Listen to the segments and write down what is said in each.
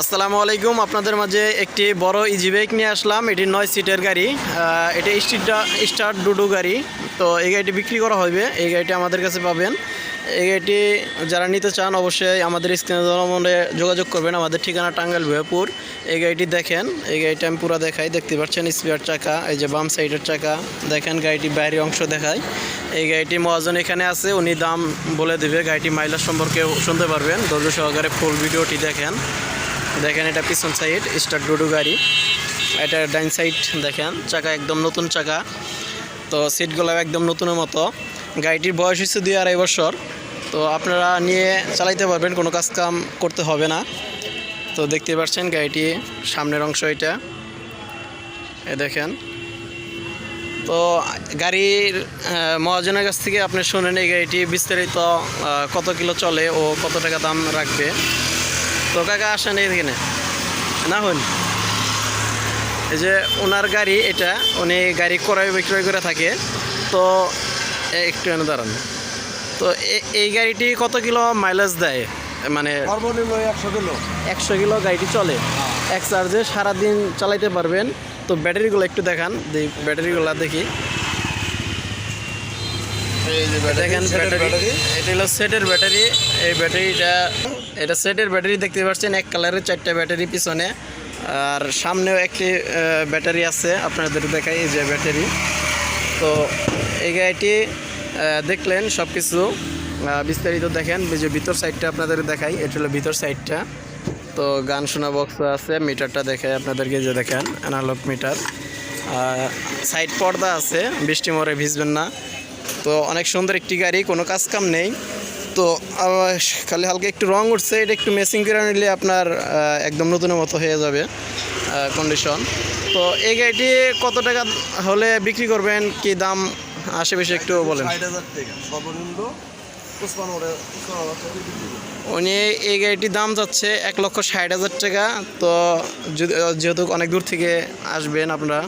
আসসালামু আলাইকুম। আপনাদের মাঝে একটি বড় ইজি বাইক নিয়ে আসলাম। এটি নয় সিটের গাড়ি। এটি স্টিটা স্টার ডুডু গাড়ি। তো এই গাড়িটি বিক্রি করা হবে। এই গাড়িটি আমাদের কাছে পাবেন। এই গাড়িটি যারা নিতে চান, অবশ্যই আমাদের স্ক্রিনে যোগাযোগ করবেন। আমাদের ঠিকানা টাঙ্গাইল ভয়পুর এই গাড়িটি দেখেন। এই গাড়িটি আমি পুরো দেখাই। দেখতে পাচ্ছেন স্পিয়ার চাকা, এই যে বাম সাইডের চাকা। দেখেন গাড়িটি বাইরের অংশ দেখায় এই গাড়িটি মহাজন এখানে আছে। উনি দাম বলে দেবে। গাড়িটি মাইলার সম্পর্কে শুনতে পারবেন। ধৈর্য সহকারে ফুল ভিডিওটি দেখেন। দেখেন, এটা পিছন সাইড স্টার ডুডু গাড়ি। এটা ডাইন সাইড দেখেন, চাকা একদম নতুন চাকা। তো সিটগুলো একদম নতুনের মতো। গাড়িটির বয়স হচ্ছে দুই আড়াই বছর। তো আপনারা নিয়ে চালাইতে পারবেন, কোনো কাজ কাম করতে হবে না। তো দেখতে পাচ্ছেন গাড়িটি, সামনের অংশ এটা। এ দেখেন। তো গাড়ির মহাজনের কাছ থেকে আপনি শুনেন এই গাড়িটি বিস্তারিত কত কিলো চলে ও কত টাকা দাম রাখবে। তো কাকা আসেন এখানে না হন এই যে ওনার গাড়ি এটা উনি গাড়ি ক্রয় বিক্রয় করে থাকে। তো একটু এনে দাঁড়ান। তো এই গাড়িটি কত কিলো মাইলেজ দেয়? মানে সর্বনিম্ন একশো কিলো। একশো কিলো গাড়িটি চলে। এক চার্জে সারাদিন চালাইতে পারবেন। তো ব্যাটারিগুলো একটু দেখান। দেখি ব্যাটারিগুলো দেখি। এটা হলো সেটের ব্যাটারি। এই ব্যাটারিটা এটা সেটের ব্যাটারি দেখতে পাচ্ছেন এক কালারের চারটা ব্যাটারি পিছনে। আর সামনেও একটি ব্যাটারি আছে আপনাদের দেখাই এই যে ব্যাটারি। তো এই গাড়িটি দেখলেন সব কিছু বিস্তারিত দেখেন যে ভিতর সাইডটা আপনাদের দেখাই এটা হলো ভিতর সাইডটা। তো গান শোনা বক্স আছে মিটারটা দেখে আপনাদেরকে যে দেখেন অ্যানালগ মিটার সাইড পর্দা আছে বৃষ্টি মরে ভিজবেন না। তো অনেক সুন্দর একটি গাড়ি কোনো কাজ কাম নেই। তো খালি হালকা একটু রং উঠছে এটা একটু মেসিং করে নিলে আপনার একদম নতুনের মতো হয়ে যাবে কন্ডিশন তো এই গাড়িটি কত টাকা হলে বিক্রি করবেন? কি দাম আশেপাশে একটু বলেন। সর্বনিম্ন। উনি এই গাড়িটির দাম যাচ্ছে এক লক্ষ ষাট হাজার টাকা। তো যেহেতু অনেক দূর থেকে আসবেন আপনারা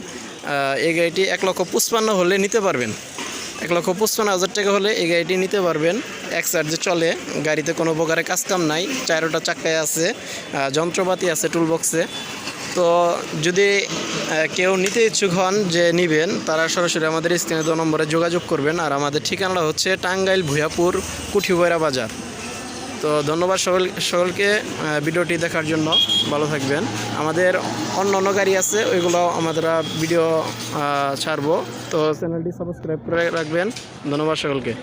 এই গাড়িটি এক লক্ষ পঁচপান্ন হলে নিতে পারবেন। এক লক্ষ পঁচপান্ন হাজার টাকা হলে এই গাড়িটি নিতে পারবেন। এক চার্জে চলে। গাড়িতে কোনো প্রকারের কাজকাম নাই। চারোটা চাকায় আছে যন্ত্রপাতি আছে টুলবক্সে তো যদি কেউ নিতে ইচ্ছুক হন যে নিবেন, তারা সরাসরি আমাদের স্ক্রিনে দু নম্বরে যোগাযোগ করবেন। আর আমাদের ঠিকানাটা হচ্ছে টাঙ্গাইল ভুয়াপুর কুঠিবৈরা বাজার। তো ধন্যবাদ সকল, সকলকে ভিডিওটি দেখার জন্য। ভালো থাকবেন। আমাদের অন্য অন্য গাড়ি আছে, ওইগুলো আমরা ভিডিও ছাড়বো। তো চ্যানেলটি সাবস্ক্রাইব করে রাখবেন। ধন্যবাদ সকলকে।